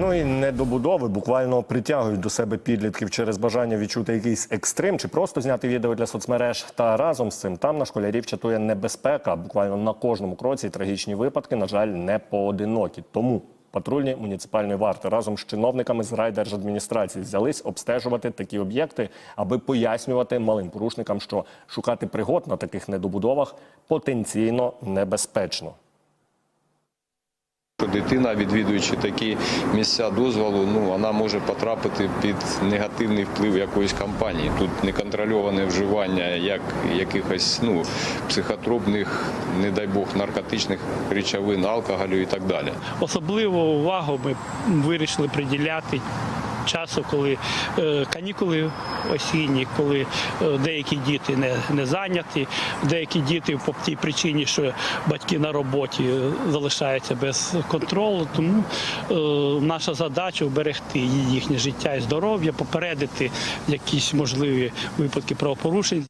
Ну і недобудови буквально притягують до себе підлітків через бажання відчути якийсь екстрим чи просто зняти відео для соцмереж. Та разом з цим там на школярів чатує небезпека. Буквально на кожному кроці трагічні випадки, на жаль, не поодинокі. Тому патрульні муніципальної варти разом з чиновниками з райдержадміністрації взялись обстежувати такі об'єкти, аби пояснювати малим порушникам, що шукати пригод на таких недобудовах потенційно небезпечно. Дитина, відвідуючи такі місця дозволу, ну вона може потрапити під негативний вплив якоїсь компанії. Тут неконтрольоване вживання як якихось ну психотропних, не дай Бог, наркотичних речовин, алкоголю і так далі. Особливу увагу ми вирішили приділяти часу, коли е, канікули осінні, коли е, деякі діти не, не зайняті, деякі діти по тій причині, що батьки на роботі е, залишаються без контролю. Тому наша задача вберегти їхнє життя і здоров'я, попередити якісь можливі випадки правопорушень.